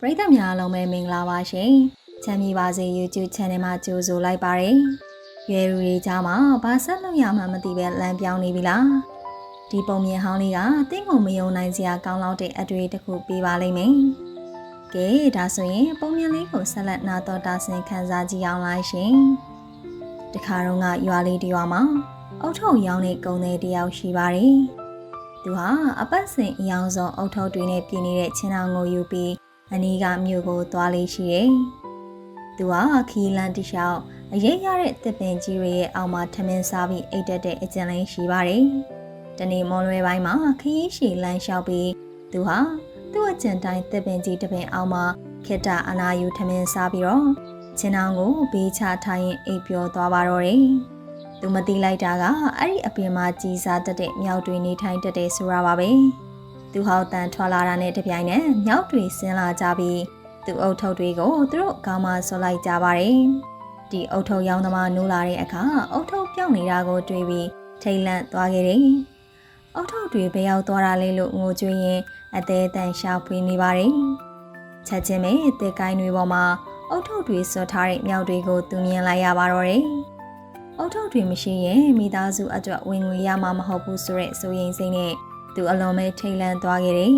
ပရိသတ်များအားလုံးပဲမင်္ဂလာပါရှင်။ချမ်းမြေပါစေ YouTube Channel မှာကြိုဆိုလိုက်ပါရယ်။ရွယ်လူတွေကြားမှာဘာဆက်လုပ်ရမှမသိပဲလမ်းပြောင်းနေပြီလား။ဒီပုံမြင်ဟောင်းလေးကတင့်ကိုမယုံနိုင်စရာကောင်းလောက်တဲ့အတွေ့တစ်ခုပေးပါလိမ့်မယ်။ကဲဒါဆိုရင်ပုံမြင်လေးကိုဆက်လက်နာတော်တာဆင်ခန်းစားကြည့်အောင်လားရှင်။တခါတော့ကရွာလေးတစ်ရွာမှာအုတ်ထုံရောင်းတဲ့ကုန်းသေးတစ်ယောက်ရှိပါတယ်။သူဟာအပတ်စဉ်အယောင်ဆုံးအုတ်ထုပ်တွေနဲ့ပြည်နေတဲ့ချင်းအောင်ကိုယူပြီး အနီးကမြို့ကိုသွားလေးရှိတယ်။သူဟာခီလန်တလျှောက်အရေးရတဲ့တစ်ပင်ကြီးတွေရဲ့အောက်မှာထမင်းစားပြီးအိတ်တက်တဲ့အကျဉ်းလေးရှိပါတယ်။တနေ့မွန်လွယ်ပိုင်းမှာခရီးရှည်လမ်းလျှောက်ပြီးသူဟာသူ့အကျဉ်းတိုင်းတစ်ပင်ကြီးတစ်ပင်အောက်မှာခိတ္တအနာယူထမင်းစားပြီးတော့ချင်းအောင်ကိုဘေးချထားရင်အိပ်ပျော်သွားပါတော့တယ်။သူမသိလိုက်တာကအဲ့ဒီအပြင်မှာကြီးစားတတ်တဲ့မြောက်တွေနေထိုင်တတ်တဲ့ဆိုတာပါပဲ။ သူဟောက်တန်ထွာလာတာနဲ့တပြိုင်နက်မြောက်တွေဆင်းလာကြပြီးသူအုတ်ထုပ်တွေကိုသူတို့ကောင်းမှဆွလိုက်ကြပါတယ်။ဒီအုတ်ထုပ်ရောင်းသမားနိုးလာတဲ့အခါအုတ်ထုပ်ပြောင်းနေတာကိုတွေ့ပြီးထိတ်လန့်သွားခဲ့တယ်။အုတ်ထုပ်တွေဘယ်ရောက်သွားတာလဲလို့ငိုကြွေးရင်အသေးအတန်ရှာဖွေနေပါတယ်။ချက်ချင်းပဲတဲကိုင်းတွေပေါ်မှာအုတ်ထုပ်တွေဆွထားတဲ့မြောက်တွေကိုသူမြင်လိုက်ရပါတော့တယ်။အုတ်ထုပ်တွေမရှိရင်မိသားစုအတွက်ဝင်ငွေရမှာမဟုတ်ဘူးဆိုတဲ့စိုးရိမ်စိတ်နဲ့ သူအလွန်ပဲထိတ်လန့်သွားခဲ့တယ်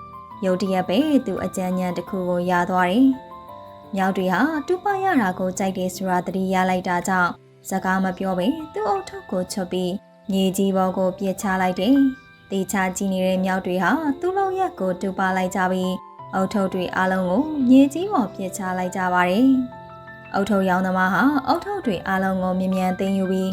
။ရုတ်တရက်ပဲသူအကြမ်းညံတစ်ခုကိုရသွားတယ်။မြောက်တွေဟာတူပရတာကိုကြိုက်တယ်ဆိုတာသတိရလိုက်တာကြောင့်စကားမပြောဘဲသူ့အုတ်ထုပ်ကိုချွတ်ပြီးမြေကြီးပေါ်ကိုပြစ်ချလိုက်တယ်။တေချာကြည့်နေတဲ့မြောက်တွေဟာသူ့လုံးရက်ကိုတူပါလိုက်ကြပြီးအုတ်ထုပ်တွေအလုံးကိုမြေကြီးပေါ်ပြစ်ချလိုက်ကြပါတယ်။အုတ်ထုပ်ရောင်းသမားဟာအုတ်ထုပ်တွေအလုံးကိုမြ мян သိမ်းယူပြီး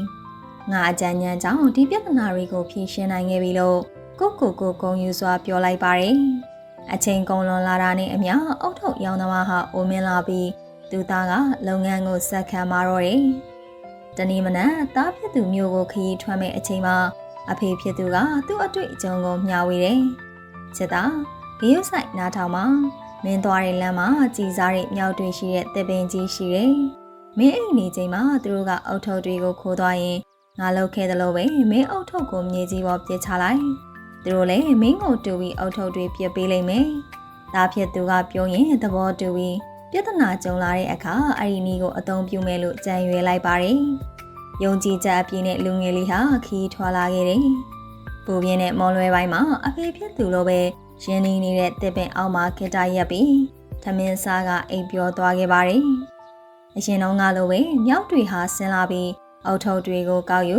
ငါအကြံဉာဏ်ကြောင့်ဒီပြဿနာတွေကိုဖြေရှင်းနိုင်ခဲ့ပြီလို့ ကိုကိုကိုဂုံယူစွာပြောလိုက်ပါတယ်။အချိန်ကုန်လွန်လာတာနဲ့အမျှအုတ်ထုပ်ရောင်းသမားဟာအိုမင်းလာပြီးသူသားကလုပ်ငန်းကိုဆက်ခံมาတော့တယ်။တနေ့မနက်သားဖြစ်သူမျိုးကိုခရီးထွက်မဲ့အချိန်မှာအဖေဖြစ်သူကသူ့အတွေ့အကြုံကိုမျှဝေတယ်။ချစ်သားဂရုစိုက်နားထောင်မှာမင်းသွားတဲ့လမ်းမှာကြည်စားတဲ့မြောက်တွေရှိတဲ့တပင်ကြီးရှိတယ်။မင်းအိမ်နေချိန်မှာသူတို့ကအုတ်ထုပ်တွေကိုခိုးသွားရင်ငါလောက်ခဲ့သလိုပဲမင်းအုတ်ထုပ်ကိုမြေကြီးပေါ်ပြစ်ချလိုက်။ သူတို့လည်းမင်းကိုတူပြီးအုတ်ထုပ်တွေပြစ်ပေးလိမ့်မယ်။ဒါဖြစ်သူကပြောရင်သဘောတူပြီးပြဿနာကြုံလာတဲ့အခါအဲ့ဒီနီးကိုအသုံးပြုမယ်လို့ကြံရွယ်လိုက်ပါတယ်။ယုံကြည်ချက်အပြည့်နဲ့လူငယ်လေးဟာခီးထွာလာခဲ့တယ်။ပူပြင်းတဲ့မော်လွယ်ပိုင်းမှာအဖေဖြစ်သူလိုပဲရင်းနှီးနေတဲ့တစ်ပင်အောက်မှာခေတ္တရက်ပြီးထမင်းစားကအိပ်ပျော်သွားခဲ့ပါတယ်။အရင်တော့ငါလိုပဲမြောက်တွေဟာဆင်းလာပြီးအုတ်ထုပ်တွေကိုကောက်ယူ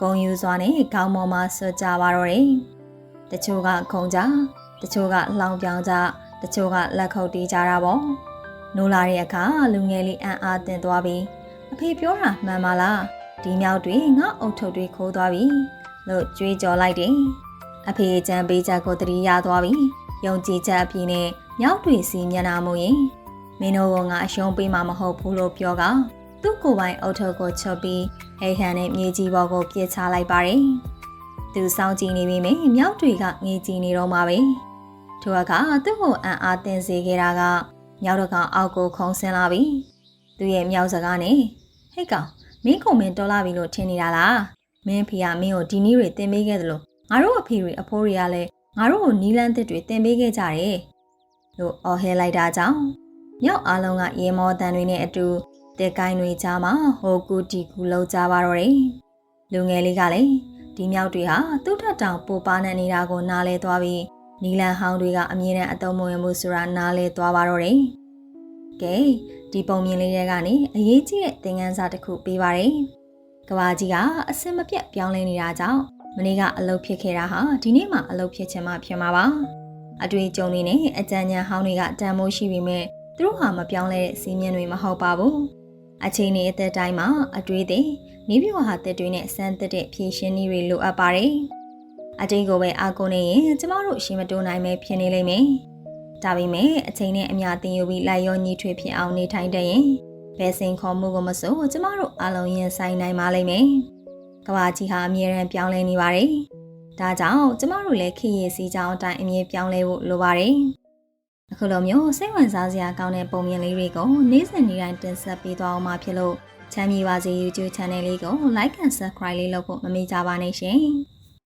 ဂုံယူစွာနဲ့ခေါင်းပေါ်မှာဆွကြပါတော့တယ်။ တချို့ကခုံကြတချို့ကလောင်ပြောင်ကြတချို့ကလက်ခုပ်တီးကြတာပေါ့။နိုးလာတဲ့အခါလူငယ်လေးအံ့အားသင့်သွားပြီးအဖေပြောတာမှန်ပါလားဒီမြောက်တွေငါအုတ်ထုပ်တွေခိုးသွားပြီလို့ကြွေးကြော်လိုက်တယ်။အဖေအကျံပေးချက်ကိုတတိရသွားပြီးယုံကြည်ချက်အပြည့်နဲ့မြောက်တွေစီမျက်နှာမူရင်မင်းတို့ကငါအရှုံးပေးမှာမဟုတ်ဘူးလို့ပြောကသူ့ကိုယ်ပိုင်အုတ်ထုပ်ကိုချွတ်ပြီးဟဲဟန်နဲ့မြေကြီးပေါ်ကိုပြစ်ချလိုက်ပါတယ်။ သူစောင့်ကြည့်နေပြီမယ်မြောက်တွေကငေးကြည့်နေတော့မှာပဲ။ထိုအခါသူ့ကိုအံ့အားသင်စေခဲ့တာကမြောက်တကောင်အောက်ကိုခုံဆင်းလာပြီ။သူ့ရဲ့မြောက်စကားနဲ့ဟိတ်ကောင်မင်းခုံမင်းတော်လာပြီလို့ထင်နေတာလား။မင်းဖေကမင်းကိုဒီနည်းတွေသင်ပေးခဲ့သလိုငါတို့အဖေတွေအဖိုးတွေကလည်းငါတို့ကိုနီလန်းသစ်တွေသင်ပေးခဲ့ကြတယ်။လို့အော်ဟဲလိုက်တာကြောင့်မြောက်အားလုံးကရေမောတန်တွေနဲ့အတူတဲကိုင်းတွေကြားမှာဟိုကူတီကူလောက်ကြပါတော့တယ်။လူငယ်လေးကလည်း ဒီမြောက်တွေဟာသူ့ထက်တောင်ပိုပါနေနေတာကိုနားလဲသွားပြီးနီလန်ဟောင်းတွေကအမြဲတမ်းအတုံးမဝင်မှုဆိုတာနားလဲသွားပါတော့တယ်။ကဲဒီပုံမြင်လေးတွေကနေအရေးကြီးတဲ့သင်ခန်းစာတစ်ခုပေးပါရယ်။ကဘာကြီးကအစင်မပြတ်ပြောင်းလဲနေတာကြောင့်မနေ့ကအလုပ်ဖြစ်ခဲ့တာဟာဒီနေ့မှအလုပ်ဖြစ်ချင်မှဖြစ်မှာပါ။အတွေ့အကြုံတွေနဲ့အကြံဉာဏ်ဟောင်းတွေကတန်မိုးရှိပေမဲ့သူတို့ဟာမပြောင်းလဲတဲ့စီးမြင်တွေမဟုတ်ပါဘူး။ အချိန်နဲ့အသက်တိုင်းမှာအတွေးသည်နိဗျူဟာတက်တွေနဲ့စမ်းသက်တဲ့ဖြည့်ရှင်းနည်းတွေလိုအပ်ပါတယ်။အတိတ်ကိုပဲအားကိုးနေရင်ကျမတို့အရှိမတိုးနိုင်ပဲဖြစ်နေလိမ့်မယ်။ဒါပေမဲ့အချိန်နဲ့အမျှတင်ယူပြီးလိုက်ရောညီထွေဖြစ်အောင်နေထိုင်တဲ့ရင်ဘယ်စင်ခေါ်မှုကိုမဆိုကျမတို့အလုံးရင်ဆိုင်နိုင်ပါလိမ့်မယ်။ကဘာကြီးဟာအမြဲတမ်းပြောင်းလဲနေပါတယ်။ဒါကြောင့်ကျမတို့လည်းခေရည်စီကြောင်းအတိုင်းအမြဲပြောင်းလဲဖို့လိုပါတယ်။ အခုလိုမျိုးစိတ်ဝင်စားစရာကောင်းတဲ့ပုံမြင်လေးတွေကိုနေ့စဉ်နေ့တိုင်းတင်ဆက်ပေးသွားအောင်မှာဖြစ်လို့ချမ်းမြေပါစေ YouTube Channel လေးကို Like and Subscribe လေးလုပ်ဖို့မမေ့ကြပါနဲ့ရှင်။